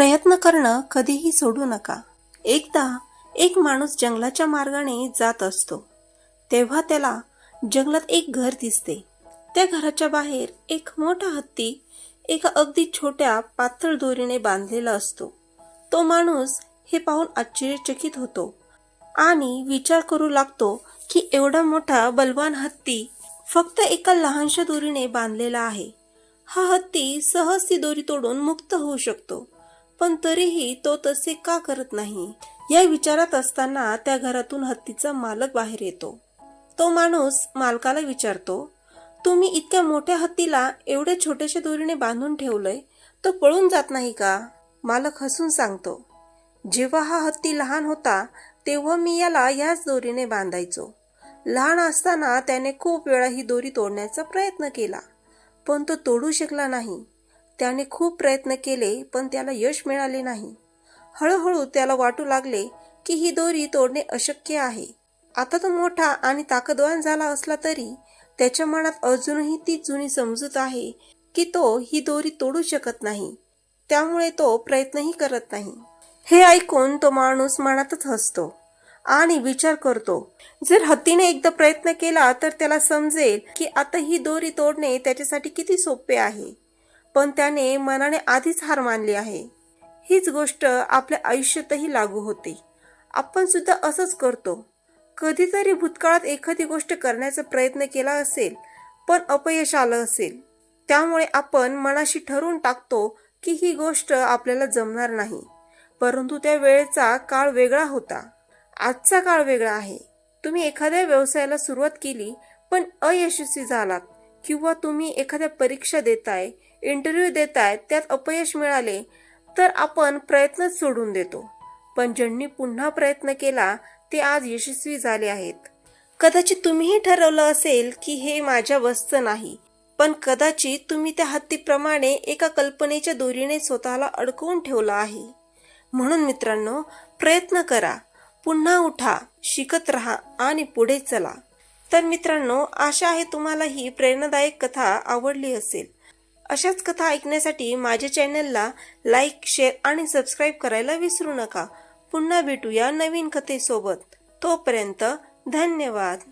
प्रयत्न करणं कधीही सोडू नका. एकदा एक माणूस जंगलाच्या मार्गाने जात असतो. तेव्हा त्याला जंगलात एक घर दिसते. त्या घराच्या बाहेर एक मोठा हत्ती एका अगदी छोट्या पातळ दोरीने बांधलेला असतो. तो माणूस हे पाहून आश्चर्यचकित होतो आणि विचार करू लागतो की एवढा मोठा बलवान हत्ती फक्त एका लहानशा दोरीने बांधलेला आहे. हा हत्ती सहज ती दोरी तोडून मुक्त होऊ शकतो. पण तरीही तो तसे का करत नाही? या विचारात असताना त्या घरातून हत्तीचा मालक बाहेर येतो. तो माणूस मालकाला विचारतो तुम्ही इतक्या मोठ्या हत्तीला एवढ्या छोट्याशा दोरीने बांधून ठेवलंय तो पळून जात नाही का? मालक हसून सांगतो जेव्हा हा हत्ती लहान होता तेव्हा मी याला याच दोरीने बांधायचो. लहान असताना त्याने खूप वेळा ही दोरी तोडण्याचा प्रयत्न केला पण तो तोडू शकला नाही. त्याने खूप प्रयत्न केले पण त्याला यश मिळाले नाही. हळूहळू त्याला वाटू लागले की ही दोरी तोडणे अशक्य आहे. आता तो मोठा आणि ताकदवान झाला असला तरी त्याच्या मनात अजूनही ती जुनी समजूत आहे की तो ही दोरी तोडू शकत नाही. त्यामुळे तो प्रयत्नही करत नाही. हे ऐकून तो माणूस मनातच हसतो आणि विचार करतो जर हत्तीने एकदा प्रयत्न केला तर त्याला समजेल की आता ही दोरी तोडणे त्याच्यासाठी किती सोपे आहे. पण त्याने मनाने आधीच हार मानली आहे. हीच गोष्ट आपल्या आयुष्यातही लागू होते. आपण सुद्धा असंच करतो. कधीतरी भूतकाळात एखादी गोष्ट करण्याचा प्रयत्न केला असेल पण अपयश आलं असेल. त्यामुळे आपण मनाशी ठरवून टाकतो की ही गोष्ट आपल्याला जमणार नाही. परंतु त्या वेळेचा काळ वेगळा होता. आजचा काळ वेगळा आहे. तुम्ही एखाद्या व्यवसायाला सुरुवात केली पण अयशस्वी झालात. किंवा तुम्ही एखाद्या परीक्षा देताय इंटरव्ह्यू देताय त्यात अपयश मिळाले तर आपण प्रयत्नच सोडून देतो. पण ज्यांनी पुन्हा प्रयत्न केला ते आज यशस्वी झाले आहेत. कदाचित तुम्हीही ठरवलं असेल की हे माझ्या वस्त नाही पण कदाचित तुम्ही त्या हत्तीप्रमाणे एका कल्पनेच्या दोरीने स्वतःला अडकवून ठेवलं आहे. म्हणून मित्रांनो प्रयत्न करा. पुन्हा उठा शिकत रहा आणि पुढे चला. तर मित्रांनो आशा आहे तुम्हाला ही प्रेरणादायक कथा आवडली असेल. अशाच कथा ऐकण्यासाठी माझ्या चॅनलला लाईक शेअर आणि सबस्क्राईब करायला विसरू नका. पुन्हा भेटूया नवीन कथेसोबत. तोपर्यंत धन्यवाद.